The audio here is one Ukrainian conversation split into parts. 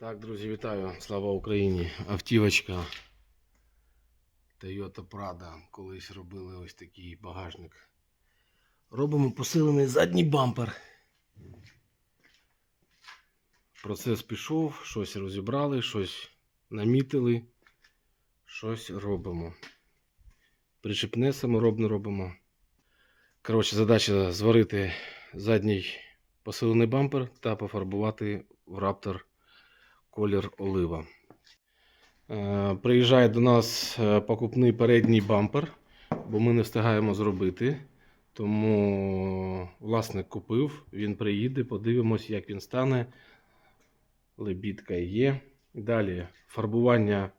Так, друзі, вітаю! Слава Україні! Автівочка Toyota Prado. Колись робили ось такий багажник. Робимо посилений задній бампер. Процес пішов, щось розібрали, щось намітили, щось робимо. Причепне саморобне робимо. Коротше, задача зварити задній посилений бампер та пофарбувати в Raptor колір олива. Е, Приїжджає до нас е, покупний передній бампер, бо ми не встигаємо зробити. Тому власник купив, він приїде, подивимось, як він стане. Лебідка є. Далі фарбування е,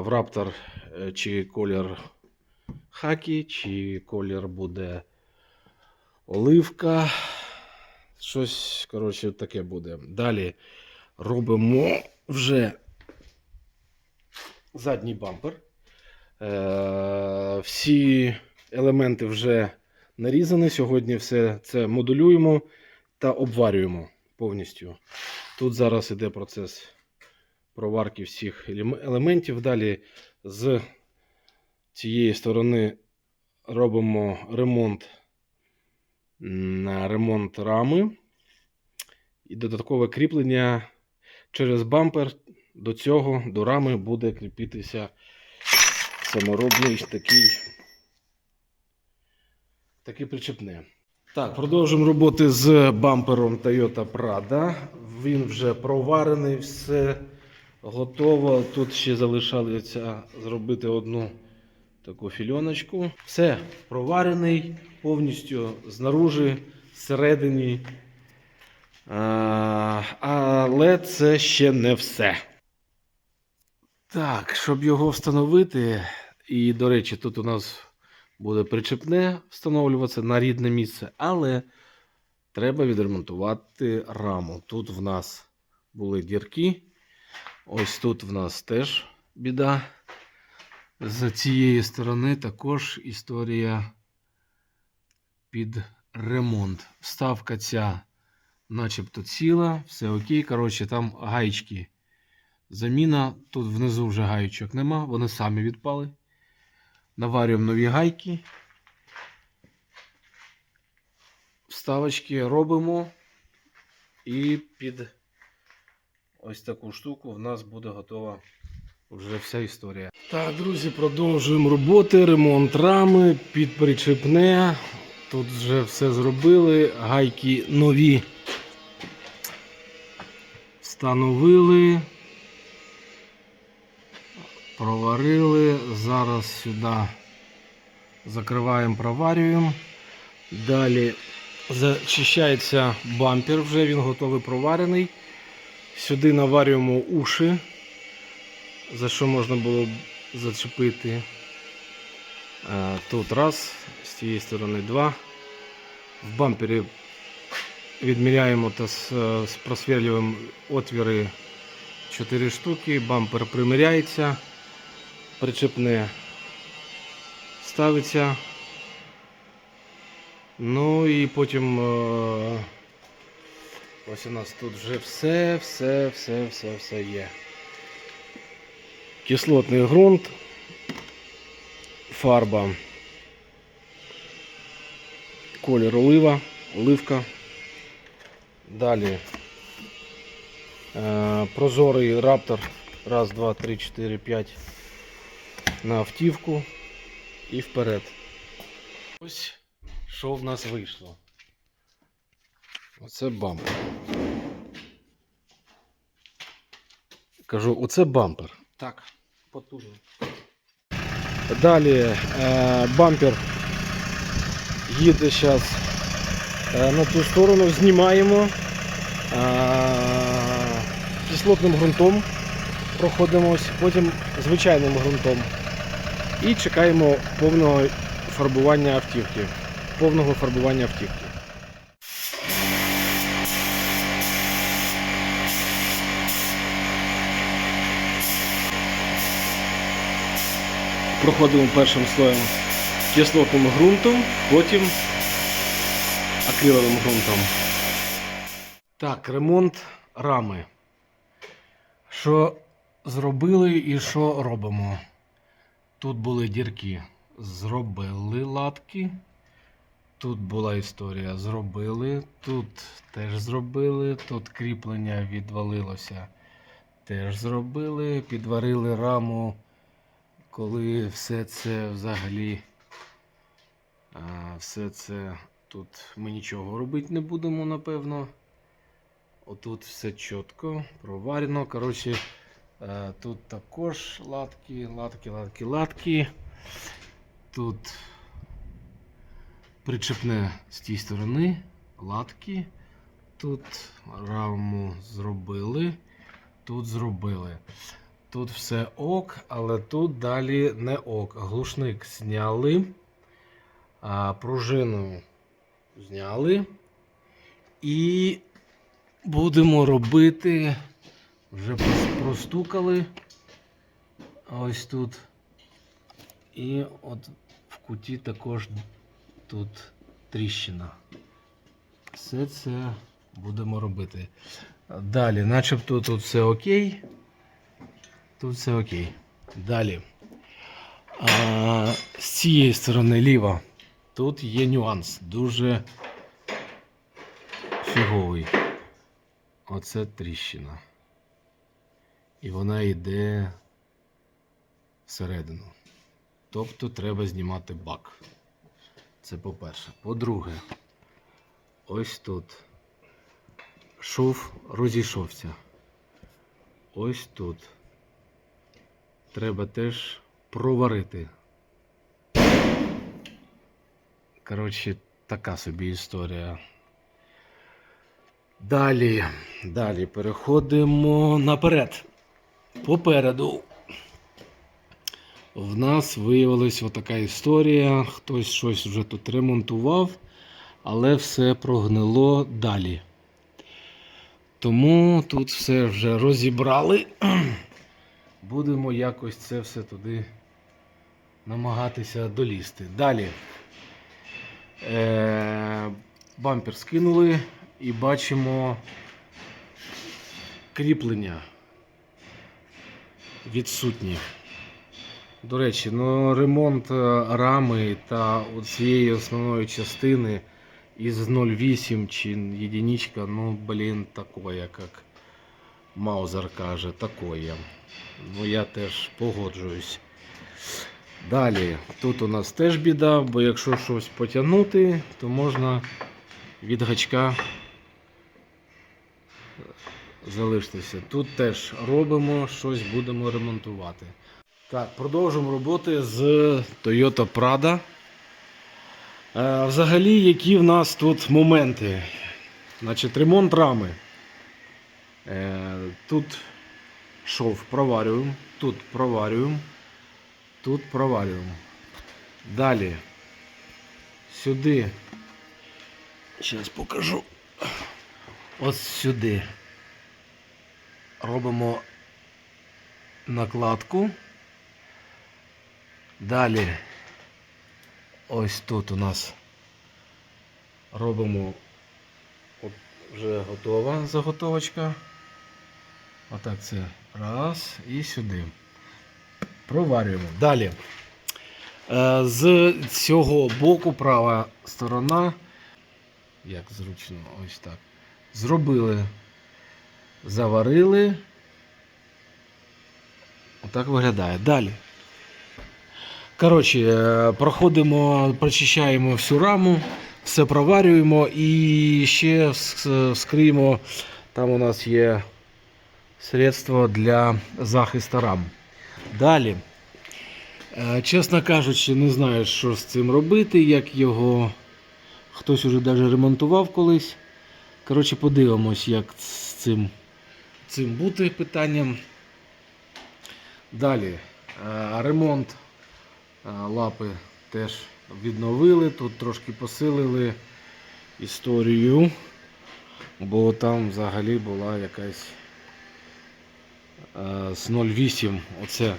в е, чи колір хакі, чи колір буде оливка. Щось, коротше, таке буде. Далі робимо вже задній бампер. Е, всі елементи вже нарізані. Сьогодні все це модулюємо та обварюємо повністю. Тут зараз іде процес проварки всіх елементів. Далі з цієї сторони робимо ремонт ремонт рами і додаткове кріплення через бампер. До цього, до рами буде кріпитися саморобний такий, такий причепне. Так, продовжуємо роботи з бампером Toyota Prado. Він вже проварений, все готово. Тут ще залишалося зробити одну таку фільоночку. Все проварений повністю знаружи, зсередині. А, але це ще не все. Так, щоб його встановити, і, до речі, тут у нас буде причепне встановлюватися на рідне місце, але треба відремонтувати раму. Тут в нас були дірки. Ось тут в нас теж біда. З цієї сторони також історія під ремонт. Вставка ця начебто ціла, все окей. Коротше, там гаєчки. Заміна. Тут внизу вже гаєчок нема, вони самі відпали. Наварюємо нові гайки. Вставочки робимо. І під ось таку штуку в нас буде готова вже вся історія. Так, друзі, продовжуємо роботи. Ремонт рами, підпричепне. Тут вже все зробили. Гайки нові встановили. Проварили. Зараз сюди закриваємо, проварюємо. Далі зачищається бампер, вже він готовий проварений. Сюди наварюємо уші, за що можна було зачепити. Е, Тут раз, з цієї сторони два. В бампері відміряємо та е, просверлюємо отвіри 4 штуки. Бампер приміряється, причепне ставиться. Ну і потім е, ось у нас тут вже все, все, все, все, все є. Кислотний ґрунт, фарба, колір олива, оливка. Далі е, прозорий раптор. Раз, два, три, чотири, п'ять на автівку і вперед. Ось що в нас вийшло. Оце бампер. Кажу, оце бампер. Так, потужно. Далі е, бампер їде зараз на ту сторону, знімаємо е, кислотним ґрунтом, проходимось, потім звичайним ґрунтом. І чекаємо повного фарбування автівки. Повного фарбування автівки. Проходимо першим слоєм кислотним ґрунтом, потім акриловим ґрунтом. Так, ремонт рами. Що зробили і що робимо? Тут були дірки. Зробили латки. Тут була історія. Зробили. Тут теж зробили. Тут кріплення відвалилося. Теж зробили. Підварили раму, коли все це взагалі. Все це тут ми нічого робити не будемо, напевно. Отут все чітко, проварено. Коротше, е, тут також латки, латки, латки, латки. Тут причепне з тієї сторони, латки. Тут раму зробили, тут зробили. Тут все ок, але тут далі не ок. Глушник зняли, а пружину зняли. І будемо робити. Вже простукали. Ось тут. І от в куті також тут тріщина. Все це будемо робити. Далі, начебто тут все окей. Тут все окей. Далі. А, з цієї сторони ліва. Тут є нюанс. Дуже фіговий. Оце тріщина. І вона йде всередину. Тобто треба знімати бак. Це по-перше. По-друге, ось тут шов розійшовся. Ось тут. Треба теж проварити. Коротше, така собі історія. Далі, далі переходимо наперед. Попереду. В нас виявилась отака історія. Хтось щось вже тут ремонтував, але все прогнило далі. Тому тут все вже розібрали. Будемо якось це все туди намагатися долізти. Далі. Е- бампер скинули і бачимо кріплення відсутні. До речі, ну, ремонт е, рами та цієї основної частини із 0,8 чи єдиничка, ну, блін, такое, як Маузер каже, такое. Ну, я теж погоджуюсь. Далі, тут у нас теж біда, бо якщо щось потягнути, то можна від гачка залишитися. Тут теж робимо, щось будемо ремонтувати. Так, продовжуємо роботи з Toyota Prado. Е, взагалі, які в нас тут моменти? Значить, ремонт рами. Е, тут шов проварюємо, тут проварюємо, тут проварюємо. Далі. Сюди. Зараз покажу. Ось сюди. Робимо накладку. Далі. Ось тут у нас робимо от вже готова заготовочка. Отак це раз і сюди. Проварюємо. Далі. Е, З цього боку права сторона, як зручно, ось так. Зробили, заварили. Отак виглядає. Далі. Коротше, е, проходимо, прочищаємо всю раму, все проварюємо і ще вс- вскриємо. Там у нас є средство для захисту рам. Далі. Е, Чесно кажучи, не знаю, що з цим робити, як його хтось уже навіть ремонтував колись. Коротше, подивимось, як з цим, цим бути питанням. Далі. Е, Ремонт е, лапи теж відновили. Тут трошки посилили історію, бо там взагалі була якась з 0,8. Оце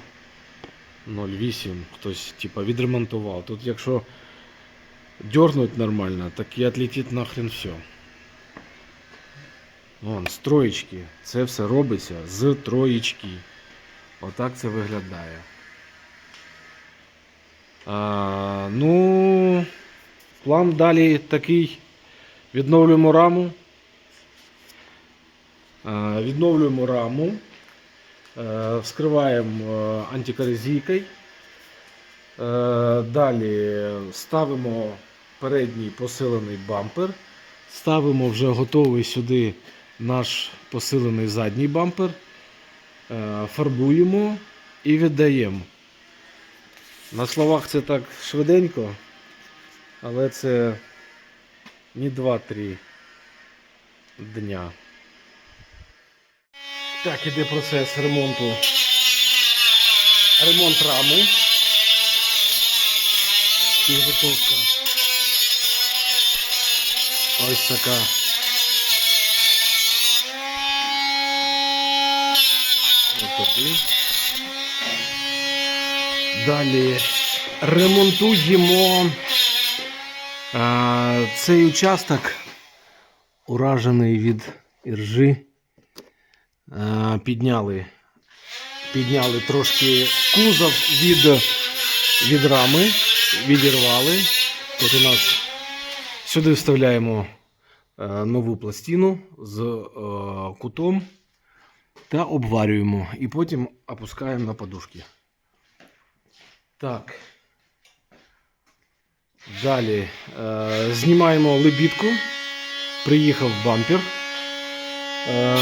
0,8 хтось типа відремонтував. Тут якщо дернуть нормально, так і відлетить нахрен все. Вон, з троєчки. Це все робиться з троєчки. Отак це виглядає. А, ну, план далі такий. Відновлюємо раму. А, відновлюємо раму. Е, вскриваємо е, антикорозійкою. Е, Далі ставимо передній посилений бампер. Ставимо вже готовий сюди наш посилений задній бампер. Фарбуємо і віддаємо. На словах це так швиденько, але це не 2-3 дня. Так, іде процес ремонту. Ремонт рами. Підготовка. Ось така. Далі ремонтуємо а, цей участок, уражений від іржи. А, підняли, підняли трошки кузов від, від рами, відірвали. Тут у нас сюди вставляємо е, нову пластину з е, кутом та обварюємо. І потім опускаємо на подушки. Так. Далі е, знімаємо лебідку. Приїхав бампер. Е,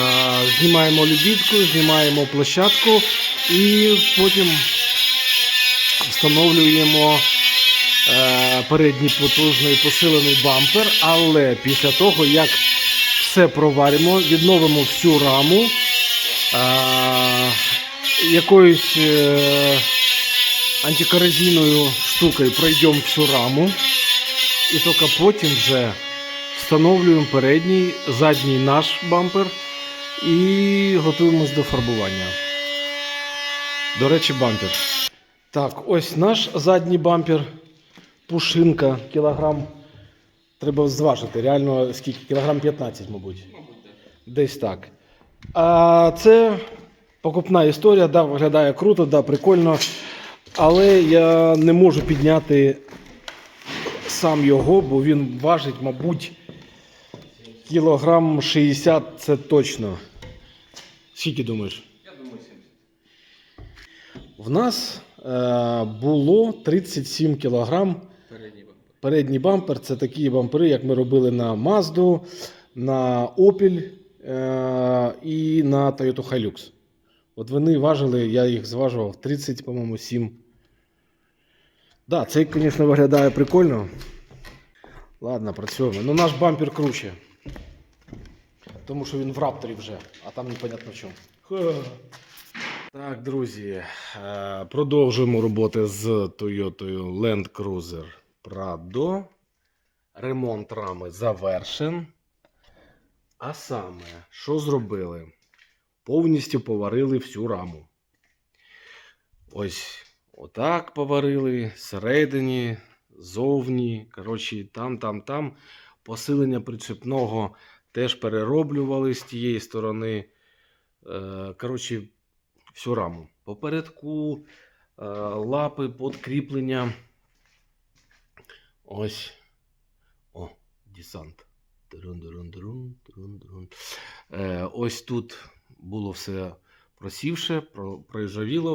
знімаємо лебідку, знімаємо площадку і потім встановлюємо е, передній потужний посилений бампер. Але після того, як все проваримо, відновимо всю раму е, якоюсь. Е, штукою пройдемо всю раму. І тільки потім вже встановлюємо передній, задній наш бампер і готуємось до фарбування. До речі, бампер. Так, ось наш задній бампер. Пушинка, кілограм. Треба зважити. Реально скільки? Кілограм 15, мабуть. Десь так. А це покупна історія, да, виглядає круто, да, прикольно. Але я не можу підняти сам його, бо він важить, мабуть, кілограм 60 це точно. Скільки думаєш? Я думаю, 70. В нас е, було 37 кілограм. Передній бампер. Передній бампер це такі бампери, як ми робили на Mazda, на Opel е, і на Toyota Hilux. От вони важили, я їх зважував 30, по-моєму, 7. Да, цей, звісно, виглядає прикольно. Ладно, працюємо. Ну наш бампер круче. Тому що він в рапторі вже, а там непонятно в чому. Так, друзі, е, продовжуємо роботи з Toyota Land Cruiser Prado. Ремонт рами завершен. А саме, що зробили? Повністю поварили всю раму. Ось отак поварили, всередині, зовні. Коротше, там, там, там. Посилення причепного теж перероблювали з тієї сторони. Е, Коротше, всю раму. Попередку, е, лапи, подкріплення. Ось. О, десант. Е, ось тут було все просівше, про-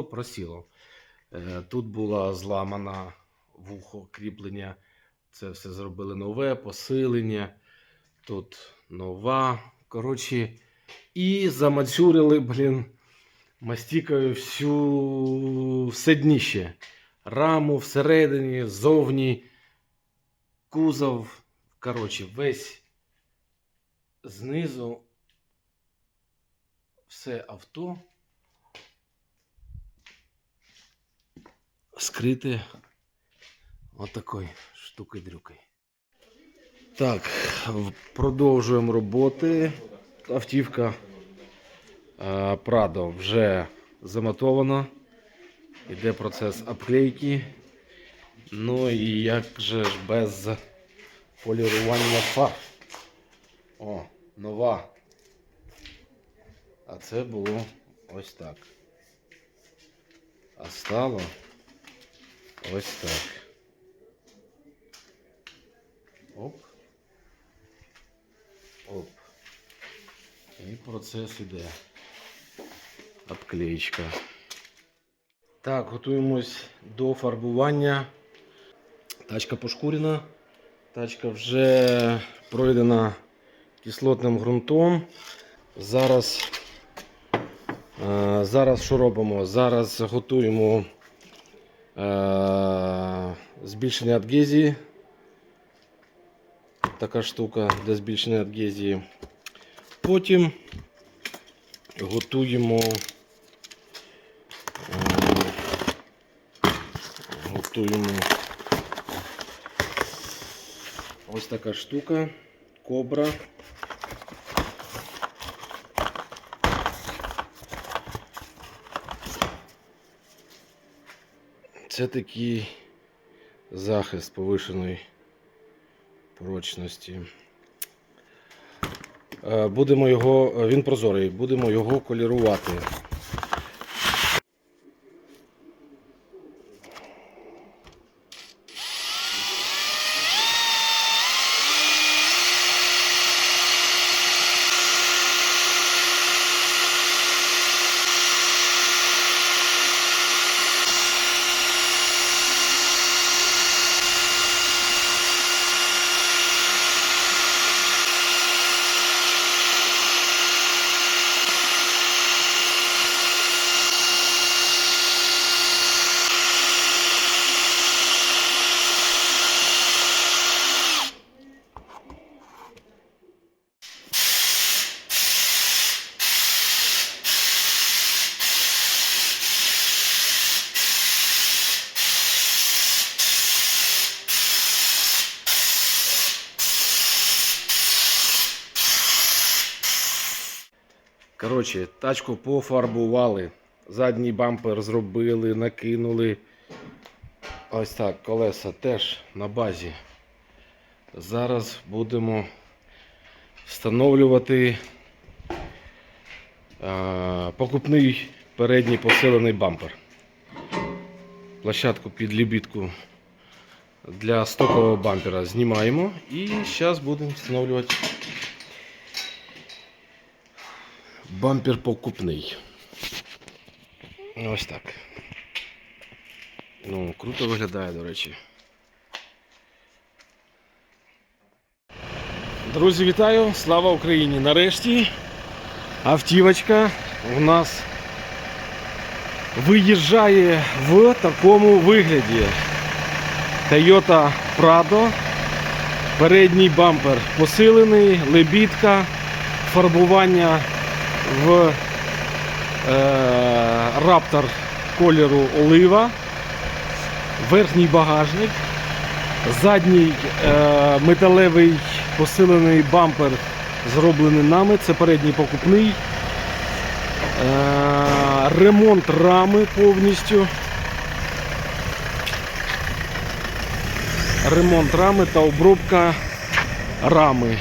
просіло. Тут була зламана вухо кріплення. Це все зробили нове, посилення. Тут нова. Коротше, і замацюрили, блін, мастікою всю все дніще. Раму всередині, ззовні, кузов. Коротше, весь знизу все авто скрите отакою штукою-дрюкою. Так, продовжуємо роботи. Автівка е, Prado вже замотована. Іде процес обклейки. Ну і як же ж без полірування фар. О, нова А це було ось так. А стало ось так. Оп. І процес іде. Обклеєчка. Так, готуємось до фарбування. Тачка пошкурена. Тачка вже пройдена кислотним ґрунтом. Зараз, е, зараз що робимо? Зараз готуємо е, збільшення адгезії. Така штука для збільшення адгезії. Потім готуємо. е, Готуємо ось така штука, кобра. Це такий захист повишеної прочності. Е, Будемо його, він прозорий, будемо його колірувати. Коротше, тачку пофарбували. Задній бампер зробили, накинули. Ось так, колеса теж на базі. Зараз будемо встановлювати покупний передній посилений бампер. Площадку під лібідку для стокового бампера знімаємо і зараз будемо встановлювати бампер покупний. Ось так. Ну, круто виглядає, до речі. Друзі, вітаю! Слава Україні! Нарешті автівочка у нас виїжджає в такому вигляді. Toyota Prado. Передній бампер посилений, лебідка, фарбування в е, Raptor кольору олива, верхній багажник, задній е, металевий посилений бампер зроблений нами, це передній покупний. Е, ремонт рами повністю. Ремонт рами та обробка рами.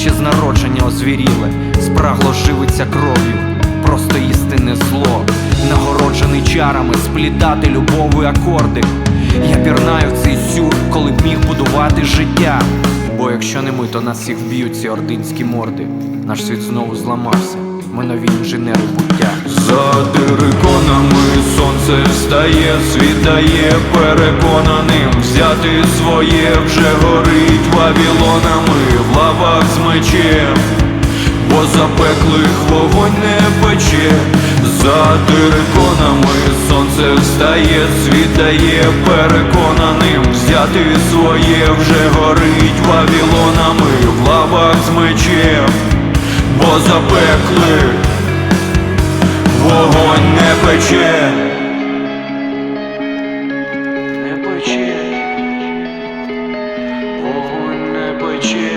Ще з народження озвіріле, спрагло живиться кров'ю просто істинне зло, нагороджений чарами сплітати любові акорди. Я пірнаю в цей сюр, коли б міг будувати життя. Бо якщо не ми, то нас всіх вб'ють ці ординські морди. Наш світ знову зламався, ми нові інженери буття. За териконами сонце встає, світає переконаним. Взяти своє вже горить вавілонами в лавах з мечем, бо запеклих вогонь не пече, за териконами сонце встає, світає переконаним. Взяти своє вже горить вавілонами в лавах з мечем, бо запеклих Вогонь не пече, Не пече, вогонь не пече.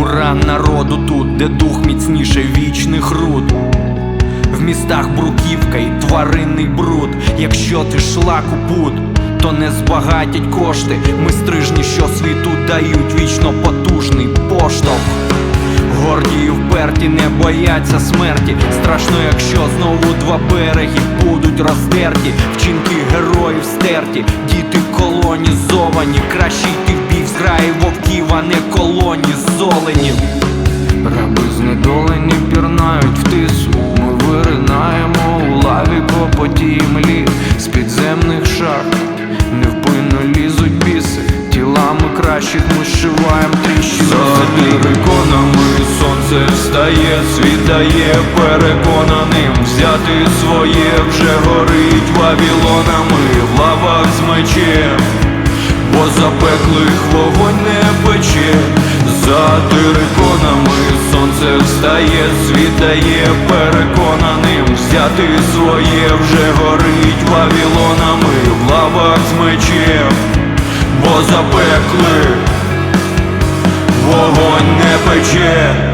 Ура народу тут, де дух міцніше вічних руд. В містах бруківка і тваринний бруд. Якщо ти шлак у пут, то не збагатять кошти. Ми стрижні, що світу дають вічно потужний поштовх. Горді і вперті не бояться смерті. Страшно, якщо знову два береги будуть роздерті. Вчинки героїв стерті, діти колонізовані. Краще йти в бій зграї вовків, а не колоні золенів. Раби знедолені пірнають в тису. Ми виринаємо у лаві по потій з підземних шахт. Кращих ми зшиваєм тріщини. за териконами сонце встає, світає переконаним. Взяти своє вже горить вавілонами в лавах з мечем, бо запеклих вогонь не пече, за териконами сонце встає, світає переконаним. Взяти своє вже горить вавілонами в лавах з мечем, бо запекли, Вогонь не пече,